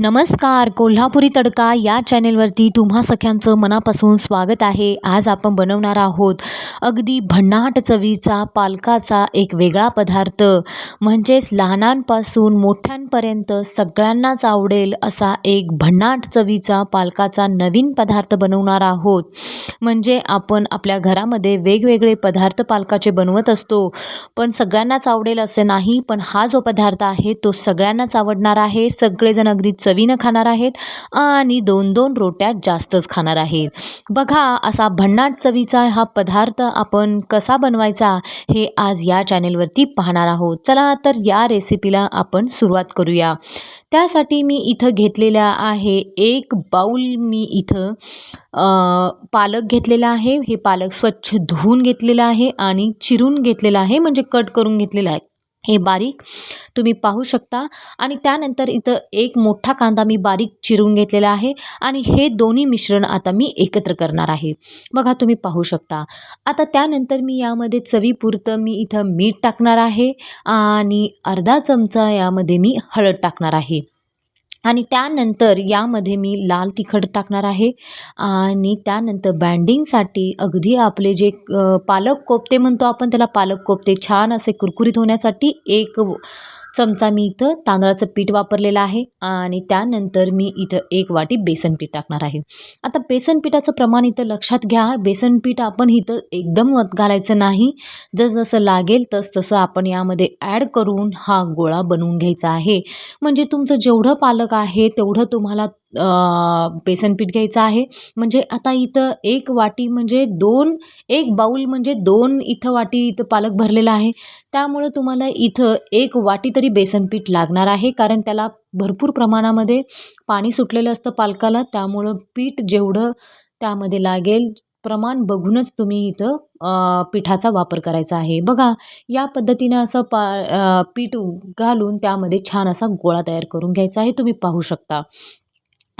नमस्कार कोल्हापुरी तडका या चॅनेलवरती तुम्हा सख्यांचं मनापासून स्वागत आहे. आज आपण बनवणार आहोत अगदी भन्नाट चवीचा पालकाचा एक वेगळा पदार्थ. म्हणजेच लहानांपासून मोठ्यांपर्यंत सगळ्यांनाच आवडेल असा एक भन्नाट चवीचा पालकाचा नवीन पदार्थ बनवणार आहोत. म्हणजे आपण आपल्या घरामध्ये वेगवेगळे पदार्थ पालकाचे बनवत असतो. पण सगळ्यांनाच आवडेल असे नाही पण हा जो पदार्थ आहे तो सगळ्यांनाच आवडणार आहे. सगळेजण अगदी चवीनं खाणार आहेत आणि दोन दोन रोट्या जास्तच खाणार आहेत. बघा असा भन्नाट चवीचा हा पदार्थ आपण कसा बनवायचा हे आज या चॅनेलवरती पाहणार आहोत. चला तर या रेसिपीला आपण सुरुवात करूया. त्यासाठी मी इथं घेतलेल्या आहे एक बाऊल मी इथं पालक घेतलेला आहे. हे पालक स्वच्छ धुवून घेतलेलं आहे आणि चिरून घेतलेलं आहे म्हणजे कट करून घेतलेलं आहे. हे बारीक तुम्ही पाहू शकता. आणि त्यानंतर इथं एक मोठा कांदा मी बारीक चिरून घेतलेला आहे. आणि हे दोन्ही मिश्रण आता मी एकत्र करणार आहे. बघा तुम्ही पाहू शकता. आता त्यानंतर मी यामध्ये चवीपुरतं मी इथं मीठ टाकणार आहे. आणि अर्धा चमचा यामध्ये मी हळद टाकणार आहे. आणि त्यानंतर यामध्ये मी लाल तिखट टाकणार आहे. आणि त्यानंतर बँडिंगसाठी अगदी आपले जे पालक कोफ्ते म्हणतो आपण त्याला पालक कोफ्ते छान असे कुरकुरीत होण्यासाठी एक चमचा मी इथं तांदळाचं पीठ वापरलेलं आहे आणि त्यानंतर मी इथं एक वाटी बेसन पीठ टाकणार आहे. आता बेसन पिठाचं प्रमाण इथं लक्षात घ्या. बेसन पीठ आपण इथं एकदम वत घालायचं नाही. जसं लागेल तस तसं आपण यामध्ये ॲड करून हा गोळा बनवून घ्यायचा आहे. म्हणजे तुमचं जेवढं पालक आहे तेवढं तुम्हाला बेसन पीठ घ्यायचं आहे. म्हणजे आता इथं एक वाटी म्हणजे दोन एक बाऊल म्हणजे दोन इथं वाटी इथं पालक भरलेला आहे. त्यामुळं तुम्हाला इथं एक वाटी तरी बेसन पीठ लागणार आहे. कारण त्याला भरपूर प्रमाणामध्ये पाणी सुटलेलं असतं पालकाला. त्यामुळं पीठ जेवढं त्यामध्ये लागेल प्रमाण बघूनच तुम्ही इथं पिठाचा वापर करायचा आहे. बघा या पद्धतीनं असं पा पीठ घालून त्यामध्ये छान असा गोळा तयार करून घ्यायचा आहे. तुम्ही पाहू शकता.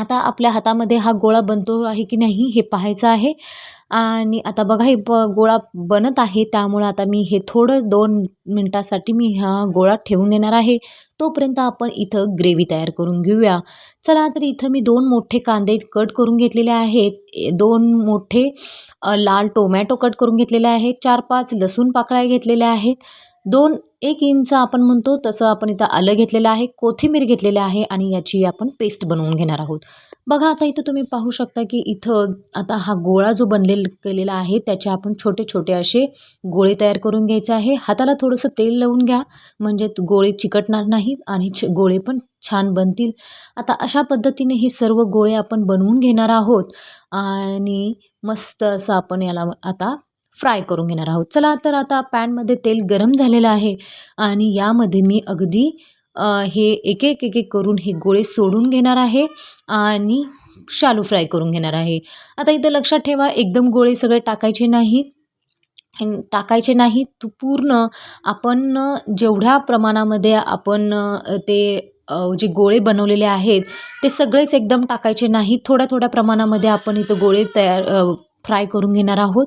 आता आपल्या हातामध्ये हा गोळा बनतो आहे की नाही हे पाहायचं आहे. आणि आता बघा हे ब गोळा बनत आहे. त्यामुळं आता मी हे थोडं दोन मिनटासाठी मी हा गोळा ठेवून देणार आहे. तोपर्यंत आपण इथं ग्रेव्ही तयार करून घेऊया. चला तर इथं मी दोन मोठे कांदे कट करून घेतलेले आहेत. दोन मोठे लाल टोमॅटो कट करून घेतलेले आहेत. चार पाच लसूण पाकळ्या घेतलेल्या आहेत. दोन एक इंच आपण म्हणतो तसं आपण इथं आलं घेतलेलं आहे कोथिंबीर घेतलेलं आहे आणि याची आपण पेस्ट बनवून घेणार आहोत. बघा आता इथं तुम्ही पाहू शकता की इथं आता हा गोळा जो बनलेला केलेला आहे त्याचे आपण छोटे छोटे असे गोळे तयार करून घ्यायचे आहे. हाताला थोडंसं तेल लावून घ्या म्हणजे गोळे चिकटणार नाहीत आणि छ गोळे पण छान बनतील. आता अशा पद्धतीने हे सर्व गोळे आपण बनवून घेणार आहोत आणि मस्त असं आपण याला आता फ्राय करून घेणार आहोत. चला तर आता पॅनमध्ये तेल गरम झालेलं आहे आणि यामध्ये मी अगदी हे एक एक एक एक करून हे गोळे सोडून घेणार आहे आणि शालू फ्राय करून घेणार आहे. आता इथं लक्षात ठेवा एकदम गोळे सगळे टाकायचे नाहीत टाकायचे नाही तू पूर्ण आपण जेवढ्या प्रमाणामध्ये आपण ते जे गोळे बनवलेले आहेत ते सगळेच एकदम टाकायचे नाही. थोड्या थोड्या प्रमाणामध्ये आपण इथं गोळे तयार फ्राय करून घेणार आहोत.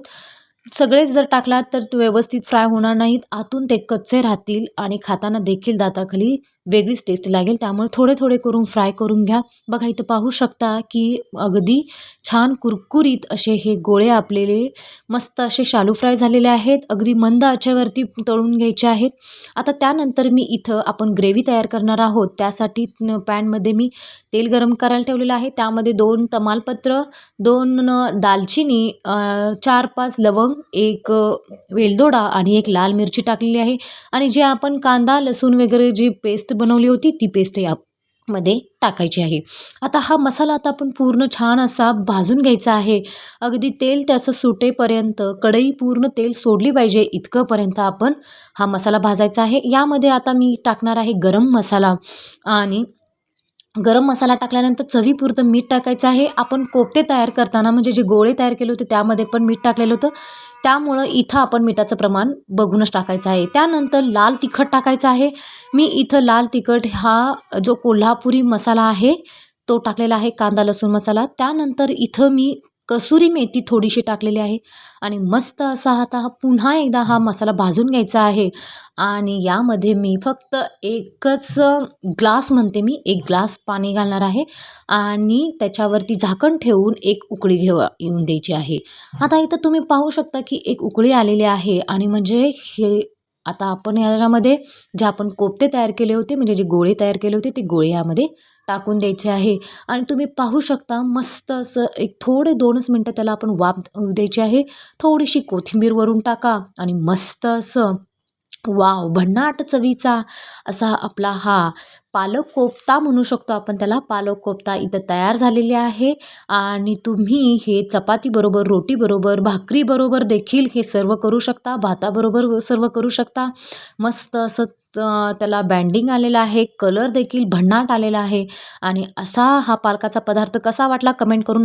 सगळेच जर टाकलात तर व्यवस्थित फ्राय होणार नाहीत. आतून ते कच्चे राहतील आणि खाताना देखील दाताखाली वेगळीच टेस्ट लागेल. त्यामुळे थोडे थोडे करून फ्राय करून घ्या. बघा इथं पाहू शकता की अगदी छान कुरकुरीत असे हे गोळे आपलेले मस्त असे शालू फ्राय झालेले आहेत. अगदी मंद आचेवरती तळून घ्यायचे आहेत. आता त्यानंतर मी इथं आपण ग्रेव्ही तयार करणार आहोत. त्यासाठी पॅनमध्ये मी तेल गरम करायला ठेवलेलं आहे. त्यामध्ये दोन तमालपत्र दोन न दालचिनी चार पाच लवंग एक वेलदोडा आणि एक लाल मिरची टाकलेली आहे. आणि जे आपण कांदा लसूण वगैरे जी पेस्ट बनवली होती ती पेस्ट यामध्ये टाकायची आहे. आता हा मसाला आता आपण पूर्ण छान असा भाजून घ्यायचा आहे. अगदी तेल त्याचं सुटेपर्यंत कढई पूर्ण तेल सोडली पाहिजे इतकंपर्यंत आपण हा मसाला भाजायचा आहे. यामध्ये आता मी टाकणार आहे गरम मसाला आणि गरम मसाला टाकल्यानंतर चवीपुरतं मीठ टाकायचं आहे. आपण कोफ्ते तयार करताना म्हणजे जे गोळे तयार केले होते त्यामध्ये पण मीठ टाकलेलं होतं. त्यामुळं इथं आपण मिठाचं प्रमाण बघूनच टाकायचं आहे. त्यानंतर लाल तिखट टाकायचं आहे. मी इथं लाल तिखट हा जो कोल्हापुरी मसाला आहे तो टाकलेला आहे कांदा लसूण मसाला. त्यानंतर इथं मी कसुरी मेथी थोडीशी टाकलेली आहे. आणि मस्त असा आता हा पुन्हा एकदा हा मसाला भाजून घ्यायचा आहे. आणि यामध्ये मी फक्त एकच ग्लास म्हणते मी एक ग्लास पाणी घालणार आहे. आणि त्याच्यावरती झाकण ठेवून एक उकळी घेऊ येऊन द्यायची आहे. आता इथं तुम्ही पाहू शकता की एक उकळी आलेली आहे. आणि म्हणजे हे आता आपण याच्यामध्ये जे आपण कोफ्ते तयार केले होते म्हणजे जे गोळे तयार केले होते ते गोळे यामध्ये टाकून द्यायचे आहे. आणि तुम्ही पाहू शकता मस्त असं एक थोडे दोनच मिनटं त्याला आपण वाफ द्यायची आहे. थोडीशी कोथिंबीर वरून टाका आणि मस्त असं वाव भन्नाट चवीचा असा आपला हा पालक कोफ्ता म्हणू शकतो आपण त्याला. पालक कोफ्ता इथं तयार झालेले आहे. आणि तुम्ही हे चपातीबरोबर रोटीबरोबर भाकरीबरोबर देखील हे सर्व करू शकता. भाताबरोबर सर्व करू शकता. मस्त असं त्याला बँडिंग आलेलं आहे. कलर देखील भन्नाट आलेला आहे. आणि असा हा पालकाचा पदार्थ कसा वाटला? कमेंट करून